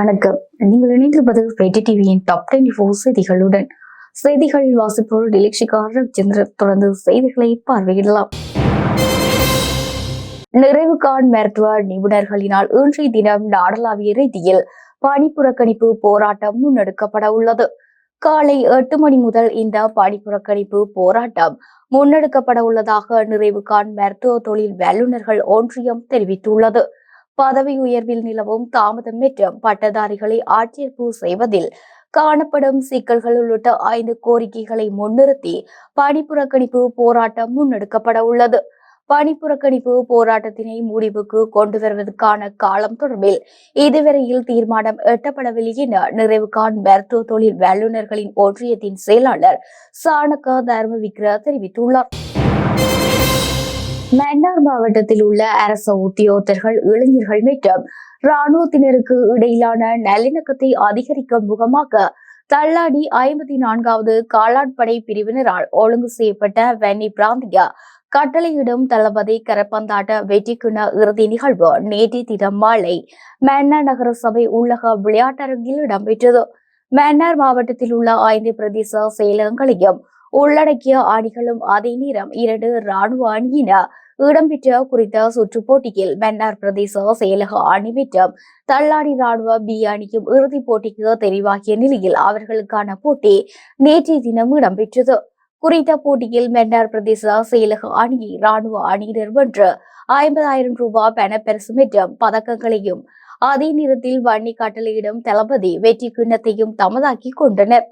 வணக்கம். நீங்கள் இணைந்திருப்பது பேட்டி டிவியின் டாப் டுவெண்டி ஃபோர் செய்திகளுடன். செய்திகள் வாசிப்போர் டிலக்ஷிகார் தொடர்ந்து செய்திகளை பார்வையிடலாம். நிறைவு கார்டு மருத்துவ நிபுணர்களினால் இன்றைய தினம் நாடளாவிய ரீதியில் பணி புறக்கணிப்பு போராட்டம் முன்னெடுக்கப்பட உள்ளது. காலை எட்டு மணி முதல் இந்த பணி புறக்கணிப்பு போராட்டம் முன்னெடுக்கப்பட உள்ளதாக நிறைவு கார்டு மருத்துவ தொழில் வல்லுநர்கள் ஒன்றியம் தெரிவித்துள்ளது. பதவி உயர்வில் நிலவும் தாமதம் மற்றும் பட்டதாரிகளை ஆட்சேர்ப்பு செய்வதில் காணப்படும் சிக்கல்கள் உள்ளிட்ட ஐந்து கோரிக்கைகளை முன்னிறுத்தி பணிப்புறக்கணிப்பு போராட்டம் முன்னெடுக்கப்பட உள்ளது. பணிப்புறக்கணிப்பு போராட்டத்தினை முடிவுக்கு கொண்டு வருவதற்கான காலம் தொடர்பில் இதுவரையில் தீர்மானம் எட்டப்படவில்லை என நிறைவு காண் மருத்துவ தொழில் வல்லுநர்களின் ஒன்றியத்தின் செயலாளர் சாணக்க தர்மவிக்ர தெரிவித்துள்ளார். மன்னார் மாவட்டத்தில் உள்ள அரச உத்தியோகத்தர்கள் இளைஞர்கள் மற்றும் இராணுவத்தினருக்கு இடையிலான நல்லிணக்கத்தை அதிகரிக்கும் முகமாக தள்ளாடி ஐம்பத்தி நான்காவது காலாட்படை பிரிவினரால் ஒழுங்கு செய்யப்பட்ட வெண்ணி பிராந்திய கட்டளையிடும் தளபதி கரப்பந்தாட்ட வெற்றிக்குண இறுதி நிகழ்வு நேற்று தினம் மாலை மன்னார் நகர சபை உள்ளக விளையாட்டரங்கில் இடம்பெற்றது. மன்னார் மாவட்டத்தில் உள்ள ஐந்து பிரதேச செயலகங்களையும் உள்ளடக்கிய அணிகளும் அதே நேரம் இரண்டு ராணுவ அணியினர் இடம்பெற்ற குறித்த சுற்றுப் போட்டியில் மன்னார் பிரதேச செயலக அணி மற்றும் தள்ளாடி ராணுவ பி அணியும் இறுதிப் போட்டிக்கு தெரிவாகிய நிலையில் அவர்களுக்கான போட்டி நேற்றைய தினம் இடம்பெற்றது குறித்த போட்டியில் மன்னார் பிரதேச செயலக அணியை ராணுவ அணியினர் வென்று ஐம்பதாயிரம் ரூபாய் பணப்பரிசு மற்றும் பதக்கங்களையும் அதே நேரத்தில் வன்னி கட்டளையிடும் தளபதி வெற்றி கிண்ணத்தையும் தமதாக்கி கொண்டனர்.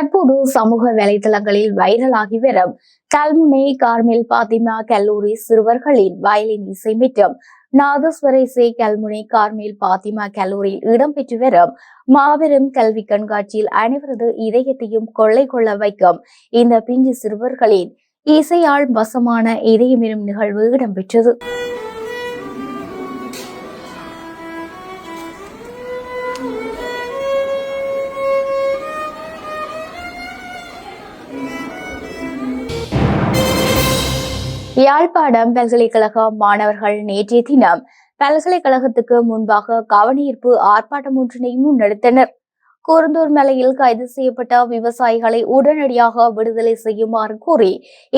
தற்போது சமூக வலைதளங்களில் வைரலாகி வரும். கல்முனை கார்மெல் பாத்திமா கல்லூரி சிறுவர்களின் வயலின் இசை மற்றும் நாதஸ்வர இசை கல்முனை கார்மேல் பாத்திமா கல்லூரியில் இடம்பெற்று வரும். மாபெரும் கல்வி கண்காட்சியில் அனைவரது இதயத்தையும் கொள்ளை கொள்ள வைக்கும். இந்த பிஞ்சு சிறுவர்களின் இசையால் வசமான இதயமெனும் நிகழ்வு இடம்பெற்றது. யாழ்ப்பாணம் பல்கலைக்கழக மாணவர்கள் நேற்றைய தினம் பல்கலைக்கழகத்துக்கு முன்பாக கவனஈர்ப்பு ஆர்ப்பாட்டம் ஒன்றினை முன்னெடுத்தனர். குருந்தூர் மலையில் கைது செய்யப்பட்ட விவசாயிகளை உடனடியாக விடுதலை செய்யுமாறு கூறி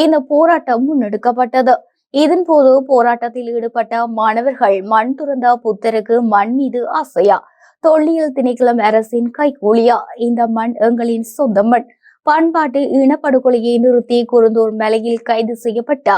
இந்த போராட்டம் முன்னெடுக்கப்பட்டது. இதன்போது போராட்டத்தில் ஈடுபட்ட மாணவர்கள் மண் துறந்த புத்தருக்கு மண் மீது ஆசையா? தொல்லியல் திணைக்களம் அரசின் கைகூலியா? இந்த மண் எங்களின் சொந்த மண். பண்பாட்டு இனப்படுகொலையை நிறுத்தி குருந்தூர் மலையில் கைது செய்யப்பட்ட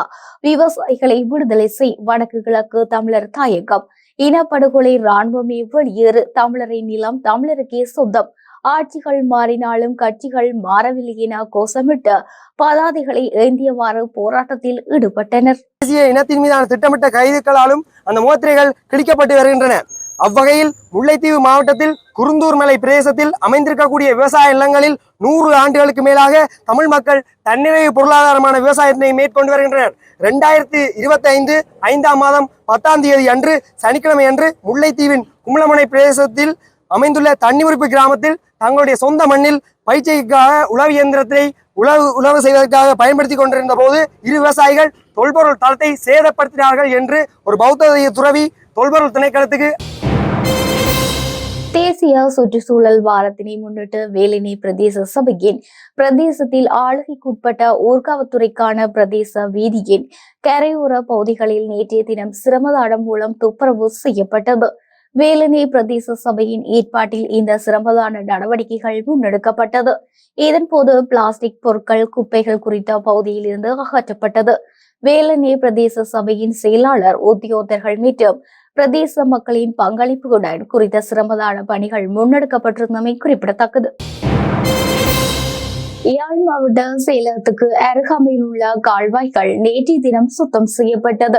விவசாயிகளை விடுதலை செய் வடக்கு கிழக்கு தமிழர் தாயகம். இனப்படுகொலை ராணுவமே வெளியேறு. தமிழரின் நிலம் தமிழருக்கே சொந்தம். ஆட்சிகள் மாறினாலும் கட்சிகள் மாறவில்லை என கோஷமிட்டு பதாதைகளை ஏந்தியவாறு போராட்டத்தில் ஈடுபட்டனர். தேசிய இனத்தின் மீதான திட்டமிட்ட கைதுகளாலும் அந்த மோத்திரைகள் கிழிக்கப்பட்டு வருகின்றன. அவ்வகையில் முல்லைத்தீவு மாவட்டத்தில் குருந்தூர் மலை பிரதேசத்தில் அமைந்திருக்கக்கூடிய விவசாய நிலங்களில் நூறு ஆண்டுகளுக்கு மேலாக தமிழ் மக்கள் தன்னிறைவு பொருளாதாரமான விவசாயத்தினை மேற்கொண்டு வருகின்றனர். ரெண்டாயிரத்தி இருபத்தி ஐந்து ஐந்தாம் மாதம் பத்தாம் தேதி அன்று சனிக்கிழமை அன்று முல்லைத்தீவின் கும்பலமனை பிரதேசத்தில் அமைந்துள்ள தண்ணிமுறிப்பு கிராமத்தில் தங்களுடைய சொந்த மண்ணில் பயிற்சிக்காக உழவு இயந்திரத்தை உழவு உழவு செய்வதற்காக பயன்படுத்தி கொண்டிருந்த போது இரு விவசாயிகள் தொல்பொருள் தளத்தை சேதப்படுத்தினார்கள் என்று ஒரு பௌத்த துறவி தொல்பொருள் திணைக்களத்துக்கு தேசிய சுற்றுச்சூழல் வாரத்தினை முன்னிட்டு வேலினை பிரதேச சபையின் பிரதேசத்தில் ஆளுகைக்குட்பட்ட ஊர்காவத்துறைக்கான பிரதேச வீதியின் கரையோர பகுதிகளில் நேற்றைய தினம் சிரமதானம் மூலம் துப்புரவு செய்யப்பட்டது. வேலினை பிரதேச சபையின் ஏற்பாட்டில் இந்த சிரமதான நடவடிக்கைகள் முன்னெடுக்கப்பட்டது. இதன்போது பிளாஸ்டிக் பொருட்கள் குப்பைகள் குறித்த பகுதியில் இருந்து அகற்றப்பட்டது. வேலனே பிரதேச சபையின் செயலாளர் உத்தியோகர்கள் மீட்டும் பிரதேச மக்களின் பங்களிப்புடன் குறித்த சிரமதான பணிகள் முன்னெடுக்கப்பட்டிருந்தமை குறிப்பிடத்தக்கது. யாழ் மாவட்ட செயலகத்துக்கு அருகாமையில் உள்ள கால்வாய்கள் நேற்றைய தினம் சுத்தம் செய்யப்பட்டது.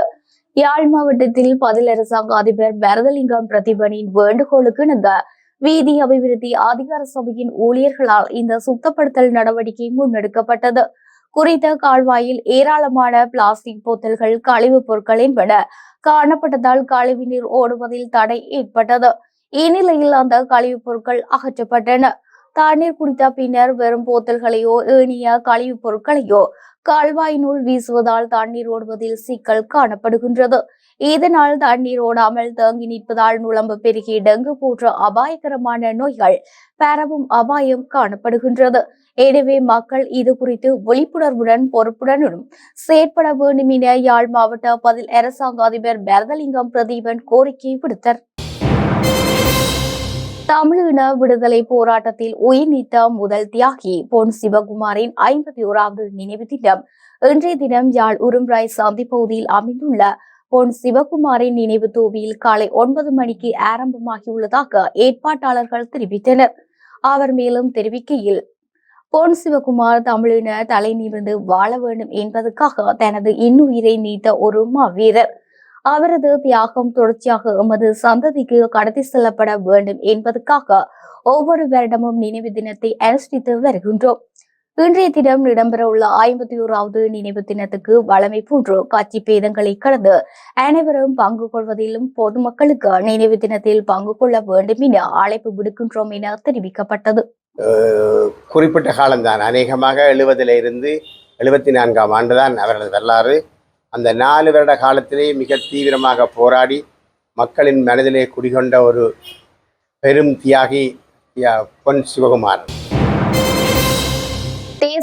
யாழ் மாவட்டத்தில் பதில் அரசாங்க அதிபர் பரதலிங்கம் பிரதிபனின் வேண்டுகோளுக்கு இணங்க வீதி அபிவிருத்தி அதிகார சபையின் ஊழியர்களால் இந்த சுத்தப்படுத்தல் நடவடிக்கை முன்னெடுக்கப்பட்டது. குறித்த கால்வாயில் ஏராளமான பிளாஸ்டிக் போத்தல்கள் கழிவுப் பொருட்கள் என்பன காணப்பட்டதால் கழிவுநீர் ஓடுவதில் தடை ஏற்பட்டது. இந்நிலையில் அந்த கழிவுப் பொருட்கள் அகற்றப்பட்டன. தண்ணீர் குடித்த பின்னர் வெறும் போத்தல்களையோ ஏனிய கழிவுப் பொருட்களையோ கால்வாயினுள் வீசுவதால் தண்ணீர் ஓடுவதில் சிக்கல் காணப்படுகின்றது. இதனால் தண்ணீர் ஓடாமல் தேங்கி நிற்பதால் நுளம்பு பெருகி டெங்கு போன்ற அபாயகரமான நோய்கள் பரவும் அபாயம் காணப்படுகின்றது. எனவே மக்கள் இது குறித்து விழிப்புணர்வுடன் பொறுப்புடனும் செயற்பட வேண்டும் என யாழ் மாவட்ட பதில் அரசாங்க அதிபர் பரதலிங்கம் பிரதீபன் கோரிக்கை விடுத்தார். தமிழின விடுதலை போராட்டத்தில் உயிர் நீத்த முதல் தியாகி பொன் சிவகுமாரின் ஐம்பத்தி ஓராவது நினைவு தினம். இன்றைய தினம் யாழ் உரும்ராய் சந்தி பகுதியில் அமைந்துள்ள பொன் சிவகுமாரின் நினைவு தூவியில் காலை ஒன்பது மணிக்கு ஆரம்பமாகியுள்ளதாக ஏற்பாட்டாளர்கள் தெரிவித்தனர். அவர் மேலும் தெரிவிக்கையில் பொன் சிவகுமார் தமிழின தலை நிமிர்ந்து வாழ வேண்டும் என்பதற்காக தனது இன்னுயிரை நீத்த ஒரு மாவீரர். அவரது தியாகம் தொடர்ச்சியாக எமது சந்ததிக்கு கடத்தி செல்லப்பட வேண்டும் என்பதற்காக ஒவ்வொரு வருடமும் நினைவு தினத்தை அனுஷ்டித்து வருகின்றோம். இன்றைய தினம் இடம்பெறவுள்ள ஐம்பத்தி ஓராவது நினைவு தினத்துக்கு வளமை போன்று காட்சி பேதங்களை கடந்து அனைவரும் பங்கு கொள்வதிலும் பொதுமக்களுக்கு நினைவு தினத்தில் பங்கு கொள்ள வேண்டும் என அழைப்பு விடுக்கின்றோம் என தெரிவிக்கப்பட்டது. குறிப்பிட்ட காலம்தான். அநேகமாக எழுபதுல இருந்து எழுபத்தி நான்காம் ஆண்டுதான் அவரது வரலாறு. அந்த நாலு வருட காலத்திலே மிக தீவிரமாக போராடி மக்களின் மனதிலே குடிகொண்ட ஒரு பெரும் தியாகி பொன் சிவகுமார்.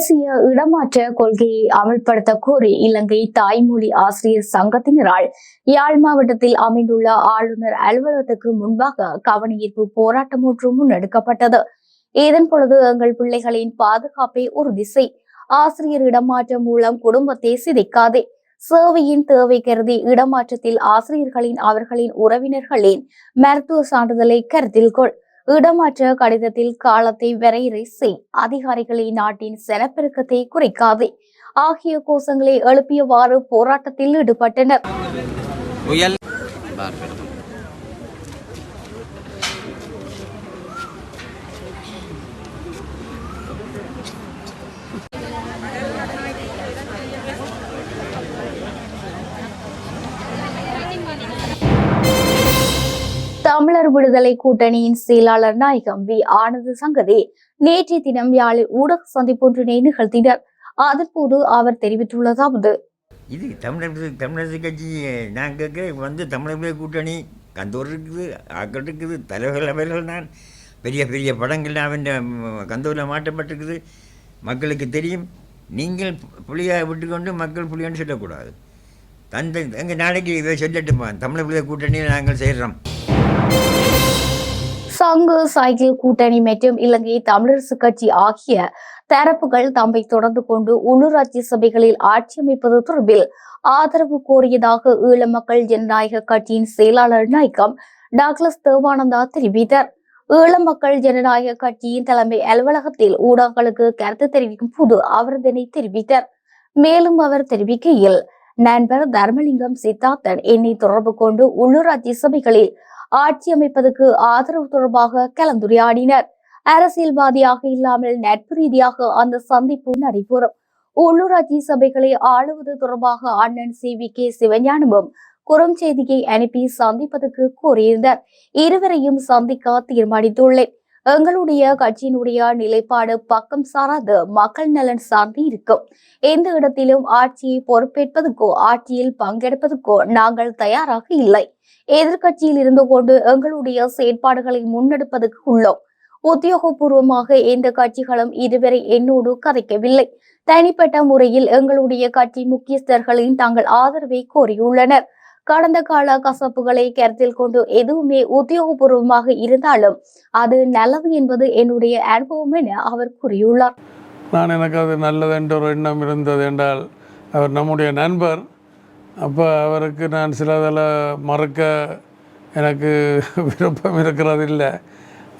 தேசிய இடமாற்ற கொள்கையை அமல்படுத்த கோரி இலங்கை தாய்மொழி ஆசிரியர் சங்கத்தினரால் யாழ் மாவட்டத்தில் அமைந்துள்ள ஆளுநர் அலுவலகத்துக்கு முன்பாக கவனஈர்ப்பு போராட்டம் ஒன்று முன்னெடுக்கப்பட்டது. இதன் பொழுது எங்கள் பிள்ளைகளின் பாதுகாப்பை உறுதி செய். ஆசிரியர் இடமாற்றம் மூலம் குடும்பத்தை சிதைக்காதே. சேவையின் தேவை கருதி இடமாற்றத்தில் ஆசிரியர்களின் அவர்களின் உறவினர்களின் மருத்துவ சான்றிதழை கருத்தில் கொள். இடமாற்ற கடிதத்தில் காலத்தை வரையறை செய். அதிகாரிகளை நாட்டின் செனப்பெருக்கத்தை குறைக்காதே. ஆகிய கோஷங்களை எழுப்பியவாறு போராட்டத்தில் ஈடுபட்டனர். தமிழர் விடுதலை கூட்டணியின் செயலாளர் நாயகம் வி. ஆனந்த சங்கதி நேற்றைய தினம் யாழில் ஊடக சந்திப்பொன்றினை நிகழ்த்தினர். அதன்போது அவர் தெரிவித்துள்ளதாவது இது தமிழர் தமிழரசு கட்சி நாங்கள் வந்து தமிழர் விடுதலை கூட்டணி கந்தூர் இருக்குது ஆக்கள் இருக்குது தலைவர்கள் அவர்கள் தான். பெரிய பெரிய படங்கள் அவன் கந்தூரில் மாற்றப்பட்டிருக்குது. மக்களுக்கு தெரியும். நீங்கள் புளியை விட்டுக்கொண்டு மக்கள் புளியான்னு சொல்லக்கூடாது. தந்தை எங்கள் நாளைக்கு இதை சொல்லட்டுமா? தமிழர் விடுதலை கூட்டணியில் நாங்கள் செய்கிறோம் சங்கு சைக்கிள் கூட்டணி மற்றும் இலங்கை தமிழரசு கட்சி ஆகிய தரப்புகள் தம்மை தொடர்ந்து கொண்டு உள்ளூராட்சி சபைகளில் ஆட்சி அமைப்பது தொடர்பில் ஆதரவு கோரியதாக ஈழ மக்கள் ஜனநாயக கட்சியின் செயலாளர் நாயகம் டாக்லஸ் தேவானந்தா தெரிவித்தார். ஈழ மக்கள் ஜனநாயக கட்சியின் தலைமை அலுவலகத்தில் ஊடகங்களுக்கு கருத்து தெரிவிக்கும் போது அவர் இதனை தெரிவித்தார். மேலும் அவர் தெரிவிக்கையில் நண்பர் தர்மலிங்கம் சித்தார்த்தன் என்னை தொடர்பு கொண்டு உள்ளூராட்சி சபைகளில் ஆட்சி அமைப்பதற்கு ஆதரவு தொடர்பாக கலந்துரையாடினர். அரசியல்வாதியாக இல்லாமல் நட்பு ரீதியாக அந்த சந்திப்பு நடைபெறும். உள்ளூராட்சி சபைகளை ஆளுவது தொடர்பாக அண்ணன் சி. வி. கே. சிவஞானமும் குறுஞ்செய்தியை அனுப்பி சந்திப்பதற்கு கூறியிருந்தார் இருவரையும் சந்திக்க தீர்மானித்துள்ளேன். எங்களுடைய கட்சியினுடைய நிலைப்பாடு பக்கம் சாராது. மக்கள் நலன் சார்ந்து இருக்கும். எந்த இடத்திலும் ஆட்சியை பொறுப்பேற்பதற்கோ ஆட்சியில் பங்கெடுப்பதற்கோ நாங்கள் தயாராக இல்லை. எதிர்கட்சியில் இருந்து கொண்டு எங்களுடைய செயற்பாடுகளை முன்னெடுப்பதற்கு உள்ளோம். உத்தியோகபூர்வமாக எந்த கட்சிகளும் இதுவரை என்னோடு கதைக்கவில்லை. தனிப்பட்ட முறையில் எங்களுடைய கட்சி முக்கியஸ்தர்களின் தங்கள் ஆதரவை கோரியுள்ளனர். கடந்த கால கசப்புகளை கருத்தில் கொண்டு எதுவுமே உத்தியோகபூர்வமாக இருந்தாலும் அது நல்லது என்பது என்னுடைய அனுபவம் என அவர் கூறியுள்ளார். நான் எனக்கு அது நல்லது என்ற ஒரு எண்ணம் இருந்தது என்றால் அவர் நம்முடைய நண்பர். அப்போ அவருக்கு நான் சிலதில் மறக்க எனக்கு விருப்பம் இருக்கிறது இல்லை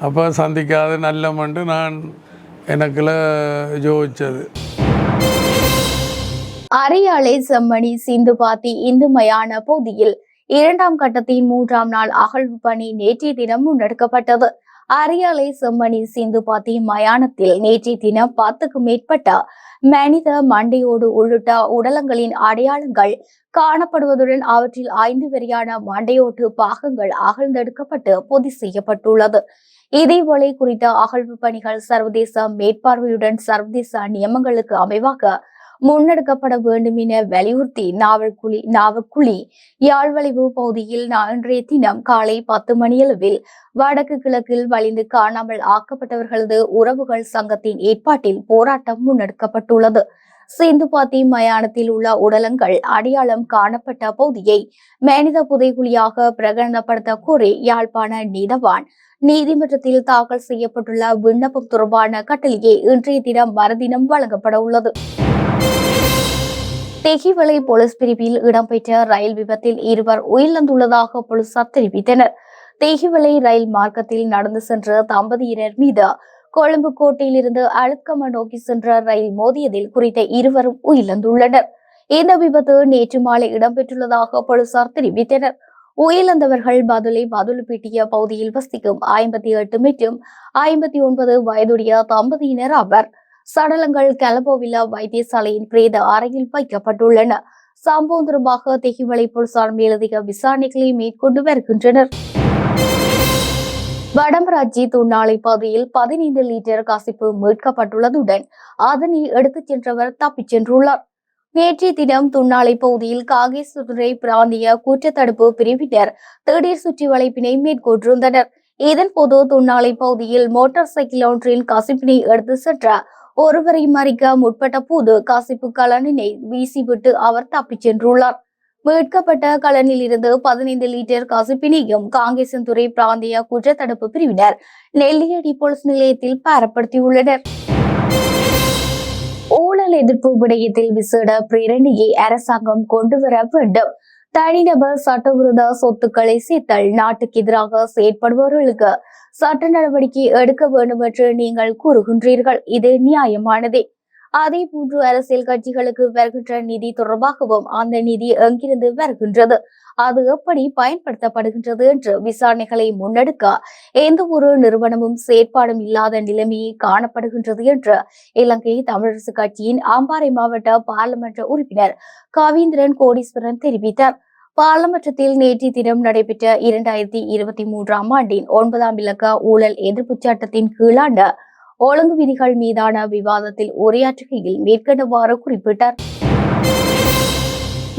அப்போ சந்திக்காத நல்லமன்று நான் எனக்குள்ள யோசித்தது அரியாலை செம்மணி சிந்துபாத்தி இந்து மயான பகுதியில் இரண்டாம் கட்டத்தின் மூன்றாம் நாள் அகழ்வு பணி நேற்றைய தினம் முன்னெடுக்கப்பட்டது அரியாலை செம்மணி சிந்துபாத்தி மயானத்தில் நேற்றைய தினம் பத்துக்கும் மேற்பட்ட மனித மண்டையோடு உள்ளிட்ட உடலங்களின் அடையாளங்கள் காணப்படுவதுடன் அவற்றில் ஐந்து வரையான மண்டையோட்டு பாகங்கள் அகழ்ந்தெடுக்கப்பட்டு பொதி செய்யப்பட்டுள்ளது. இதேவேளை குறித்த அகழ்வு பணிகள் சர்வதேச மேற்பார்வையுடன் சர்வதேச நியமங்களுக்கு அமைவாக முன்னெடுக்கப்பட வேண்டும் என வலியுறுத்தி நாவல்குழி நாவக்குழி யாழ்வளைவு பகுதியில் இன்றைய தினம் காலை பத்து மணியளவில் வடக்கு கிழக்கில் வலிந்து காணாமல் ஆக்கப்பட்டவர்களது உறவுகள் சங்கத்தின் ஏற்பாட்டில் போராட்டம் முன்னெடுக்கப்பட்டுள்ளது. சிந்துபாத்தி மயானத்தில் உள்ள உடலங்கள் அடையாளம் காணப்பட்ட பகுதியை மனித புதைகுழியாக பிரகடனப்படுத்த கோரி யாழ்ப்பாண நீதவான் நீதிமன்றத்தில் தாக்கல் செய்யப்பட்டுள்ள விண்ணப்பம் தொடர்பான கட்டளையை இன்றைய தினம் மறுதினம் வழங்கப்பட உள்ளது. தெகிவளை போலீஸ் பிரிவில் இடம்பெற்ற ரயில் விபத்தில் இருவர் உயிரிழந்துள்ளதாக போலீசார் தெரிவித்தனர். தெகிவளை ரயில் மார்க்கத்தில் நடந்து சென்ற தம்பதியினர் மீது கொழும்பு கோட்டையிலிருந்து அழுத்கம நோக்கி சென்ற ரயில் மோதியதில் குறித்த இருவரும் உயிரிழந்துள்ளனர். இந்த விபத்து நேற்று மாலை இடம்பெற்றுள்ளதாக போலீசார் தெரிவித்தனர். உயிரிழந்தவர்கள் பதுளை பதுளுப்பிட்டிய பகுதியில் வசிக்கும் ஐம்பத்தி எட்டு மற்றும் ஐம்பத்தி ஒன்பது வயதுடைய தம்பதியினர் ஆவர். சடலங்கள் கலபோவிலா வைத்தியசாலையின் பிரேத அறையில் வைக்கப்பட்டுள்ளன. சம்பவம் தொடர்பாக தெகிவளை போலீசார் மேலதிக விசாரணைகளை மேற்கொண்டு வருகின்றனர். வடமராட்சி துண்ணாலை பகுதியில் பதினைந்து லிட்டர் கசிப்பு மீட்கப்பட்டுள்ளதுடன் அதனை எடுத்துச் சென்றவர் தப்பிச் சென்றுள்ளார். நேற்றைய தினம் துண்ணாலை பகுதியில் காகேசுதுறை பிராந்திய குற்றத்தடுப்பு பிரிவினர் திடீர் சுற்றி வளைப்பினை மேற்கொண்டிருந்தனர். இதன்போது துண்ணாலை பகுதியில் மோட்டார் சைக்கிள் ஒன்றின் கசிப்பினை எடுத்து சென்ற ஒருவரை மறிக்க முற்பட்ட போது கசிப்பு கலனினை வீசிவிட்டு அவர் தப்பிச் சென்றுள்ளார். மீட்கப்பட்ட கலனில் இருந்து பதினைந்து லிட்டர் கசிப்பினையும் காங்கேசன்துறை பிராந்திய குற்றத்தடுப்பு பிரிவினர் நெல்லியடி போலீஸ் நிலையத்தில் பாரப்படுத்தியுள்ளனர். ஊழல் எதிர்ப்பு விடயத்தில் விசேட பிரேரணையை அரசாங்கம் கொண்டு வர வேண்டும். தனிநபர் சட்டவிரோத சொத்துக்களை சேர்த்தல் நாட்டுக்கு எதிராக செயற்படுபவர்களுக்கு சட்ட நடவடிக்கை எடுக்க வேண்டும் என்று நீங்கள் கூறுகின்றீர்கள். இது நியாயமானதே. அதே போன்று அரசியல் கட்சிகளுக்கு வருகின்ற நிதி தொடர்பாகவும் அந்த நிதி எங்கிருந்து வருகின்றது? அது எப்படி பயன்படுத்தப்படுகின்றது என்று விசாரணைகளை முன்னெடுக்க எந்த ஒரு நிறுவனமும் செயற்பாடும் இல்லாத நிலைமையே காணப்படுகின்றது என்று இலங்கை தமிழரசு கட்சியின் அம்பாறை மாவட்ட பாராளுமன்ற உறுப்பினர் கவீந்திரன் கோடீஸ்வரன் தெரிவித்தார். பாராளுமன்றத்தில் நேற்று தினம் நடைபெற்ற இரண்டாயிரத்தி இருபத்தி மூன்றாம் ஆண்டின் ஒன்பதாம் இலக்க ஊழல் எதிர்ப்பு சட்டத்தின் கீழாண்ட ஒழுங்கு விதிகள் மீதான விவாதத்தில் உரையாற்றுகையில் மேற்கண்டவாறு குறிப்பிட்டார்.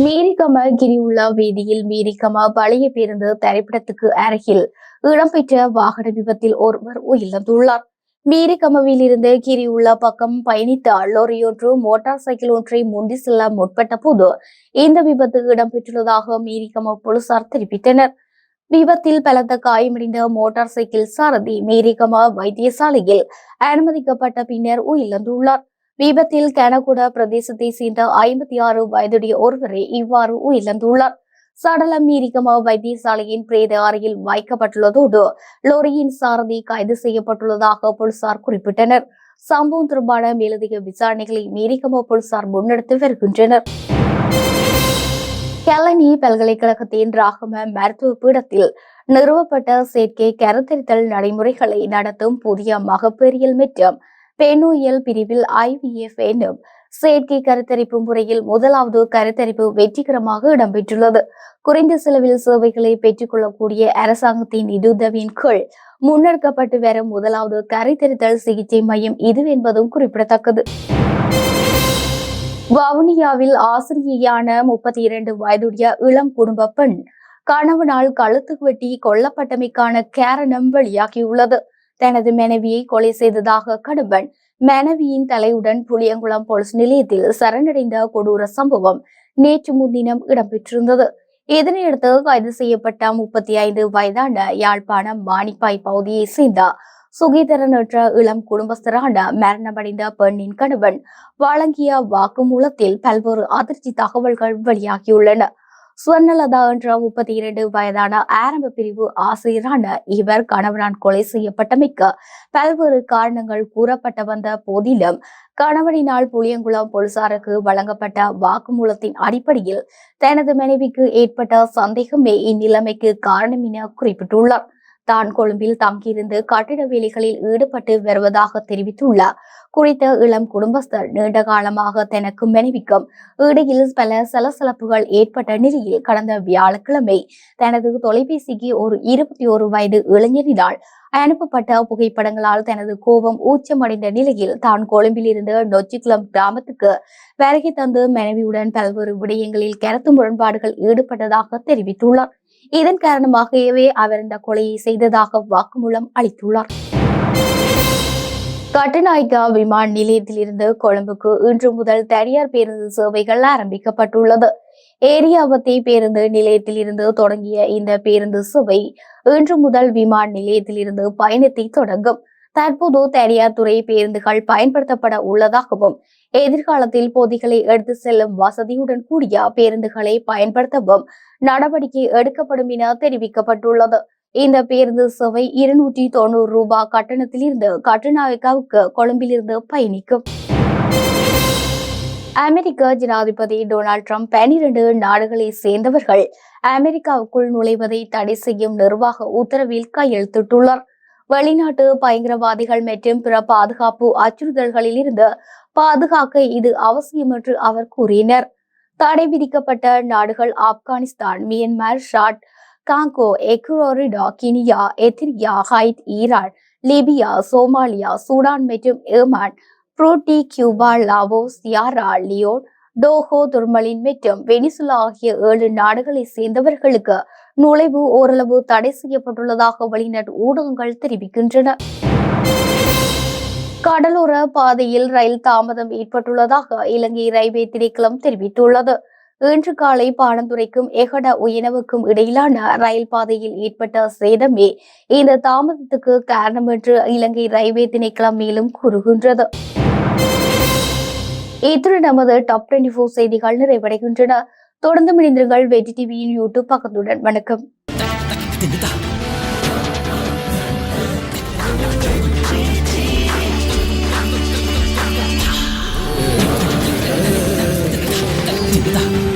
மீரிகம கிரியுள்ள வீதியில் மீரிகம பழைய பேருந்து திரைப்படத்துக்கு அருகில் இடம்பெற்ற வாகன விபத்தில் ஒருவர் உயிரிழந்துள்ளார். மீரிகமவில் இருந்து பக்கம் பயணித்த லோரியொன்று மோட்டார் சைக்கிள் ஒன்றை முந்தி செல்ல முற்பட்ட போது இந்த விபத்து இடம்பெற்றுள்ளதாக மீரிகம போலீசார் தெரிவித்தனர். விபத்தில் பலத்த காயமடைந்த மோட்டார் சைக்கிள் சாரதி மீரிகம வைத்தியசாலையில் அனுமதிக்கப்பட்ட பின்னர் உயிரிழந்துள்ளார். விபத்தில் கனகுட பிரதேசத்தை சேர்ந்த ஐம்பத்தி ஆறு வயதுடைய ஒருவரே இவ்வாறு உயிரிழந்துள்ளார். சடலம் மீரிகம வைத்தியசாலையின் பிரேத அறையில் வைக்கப்பட்டுள்ளதோடு லோரியின் சாரதி கைது செய்யப்பட்டுள்ளதாக போலீசார் குறிப்பிட்டனர். சம்பவம் தொடர்பான மேலதிக விசாரணைகளை மீரிகம போலீசார் முன்னெடுத்து வருகின்றனர். கெலனி பல்கலைக்கழகத்தின் ராகம மருத்துவ பீடத்தில் நிறுவப்பட்ட செயற்கை கருத்தரித்தல் நடைமுறைகளை நடத்தும் புதிய மகப்பேரியல் மற்றும் பெண்ணுயியல் பிரிவில் ஐவிஎஃப் என்னும் செயற்கை கருத்தரிப்பு முறையில் முதலாவது கருத்தரிப்பு வெற்றிகரமாக இடம்பெற்றுள்ளது. குறைந்த செலவில் சேவைகளை பெற்றுக்கொள்ளக்கூடிய அரசாங்கத்தின் நிதியுதவியின் கீழ் முன்னெடுக்கப்பட்டு வரும் முதலாவது கருத்தரித்தல் சிகிச்சை மையம் இது என்பதும் குறிப்பிடத்தக்கது. வவுனியாவில் ஆசிரியையான முப்பத்தி இரண்டு வயதுடைய இளம் குடும்ப பெண் கணவனால் கழுத்து வெட்டி கொல்லப்பட்டமைக்கான காரணம் வெளியாகியுள்ளது. தனது மனைவியை கொலை செய்ததாக கடுபன் மனைவியின் தலையுடன் புளியங்குளம் போலீஸ் நிலையத்தில் சரணடைந்த கொடூர சம்பவம் நேற்று முன்தினம் இடம்பெற்றிருந்தது. இதனையடுத்து கைது செய்யப்பட்ட முப்பத்தி ஐந்து வயதான யாழ்ப்பாணம் மாணிப்பாய் பகுதியை சேர்ந்த சுகீதரன் என்ற இளம் குடும்பஸ்தரான மரணமடைந்த பெண்ணின் கணவன் வழங்கிய வாக்குமூலத்தில் பல்வேறு அதிர்ச்சி தகவல்கள் வெளியாகியுள்ளன. சுவர்ணலதா என்ற முப்பத்தி இரண்டு வயதான ஆரம்ப பிரிவு ஆசிரியரான இவர் கணவனால் கொலை செய்யப்பட்டமைக்கு பல்வேறு காரணங்கள் கூறப்பட்ட வந்த போதிலும் கணவனினால் புளியங்குளம் போலீசாருக்கு வழங்கப்பட்ட வாக்குமூலத்தின் அடிப்படையில் தனது மனைவிக்கு ஏற்பட்ட சந்தேகமே இந்நிலைமைக்கு காரணம் என குறிப்பிட்டுள்ளார். தான் கொழும்பில் தங்கியிருந்து கட்டிட வேலைகளில் ஈடுபட்டு வருவதாக தெரிவித்துள்ளார். குறித்த இளம் குடும்பஸ்தர் நீண்ட காலமாக தனக்கும் மனைவிக்கும் இடையில் பல சலசலப்புகள் ஏற்பட்ட நிலையில் கடந்த வியாழக்கிழமை தனது தொலைபேசிக்கு ஒரு இருபத்தி ஒரு வயது இளைஞரினால் அனுப்பப்பட்ட புகைப்படங்களால் தனது கோபம் ஊச்சமடைந்த நிலையில் தான் கொழும்பில் இருந்து நொச்சிக்குளம் கிராமத்துக்கு வருகை தந்து மனைவியுடன் பல்வேறு விடயங்களில் கருத்து முரண்பாடுகள் ஈடுபட்டதாக தெரிவித்துள்ளார். இதன் காரணமாகவே அவர் இந்த கொலையை செய்ததாக வாக்குமூலம் அளித்துள்ளார். கட்டுநாயக்கா விமான நிலையத்திலிருந்து கொழும்புக்கு இன்று முதல் தனியார் பேருந்து சேவைகள் ஆரம்பிக்கப்பட்டுள்ளது. ஏரியாவத்தை பேருந்து நிலையத்தில் இருந்து தொடங்கிய இந்த பேருந்து சேவை இன்று முதல் விமான நிலையத்திலிருந்து பயணத்தை தொடங்கும். தற்போது தனியார் துறை பேருந்துகள் பயன்படுத்தப்பட உள்ளதாகவும் எதிர்காலத்தில் பொதிகளை எடுத்து செல்லும் வசதியுடன் கூடிய பேருந்துகளை பயன்படுத்தவும் நடவடிக்கை எடுக்கப்படும் என தெரிவிக்கப்பட்டுள்ளது. இந்த பேருந்து சேவை இருநூற்றி தொண்ணூறு ரூபாய் கட்டணத்தில் இருந்து கட்டுநாயக்காவுக்கு கொழும்பிலிருந்து பயணிக்கும். அமெரிக்க ஜனாதிபதி டொனால்ட் ட்ரம்ப் பனிரெண்டு நாடுகளை சேர்ந்தவர்கள் அமெரிக்காவுக்குள் நுழைவதை தடை செய்யும் நிர்வாக உத்தரவில் கையெழுத்திட்டுள்ளார். வெளிநாட்டு பயங்கரவாதிகள் மற்றும் பிற பாதுகாப்பு அச்சுறுத்தல்களில் இருந்து பாதுகாக்க இது அவசியம் என்று அவர் கூறினர். தடை விதிக்கப்பட்ட நாடுகள் Afghanistan Myanmar Chad Congo எக்குரோரிடா Guinea Eritrea Haiti Iran Libya Somalia Sudan மற்றும் Yemen Burundi Cuba Laos Sierra Leone Togo Turkmenistan மற்றும் வெனிசுலா ஆகிய ஏழு நாடுகளை சேர்ந்தவர்களுக்கு நுழைவு ஓரளவு தடை செய்யப்பட்டுள்ளதாக வெளிநாட்டு ஊடகங்கள் தெரிவிக்கின்றன. கடலோர பாதையில் ரயில் தாமதம் ஏற்பட்டுள்ளதாக இலங்கை ரயில்வே திணைக்களம் தெரிவித்துள்ளது. இன்று காலை பாணந்துறைக்கும் எகட உயனவுக்கும் இடையிலான ரயில் பாதையில் ஏற்பட்ட சேதமே இந்த தாமதத்துக்கு காரணம் என்று இலங்கை ரயில்வே திணைக்களம் மேலும் கூறுகின்றது. இத்துடன் நமது டாப் டுவெண்டி ஃபோர் செய்திகள் நிறைவடைகின்றன. தொடர்ந்து இணைந்திருங்கள் வெற்றி டிவியின் யூடியூப் பக்கத்துடன். வணக்கம். Tinta.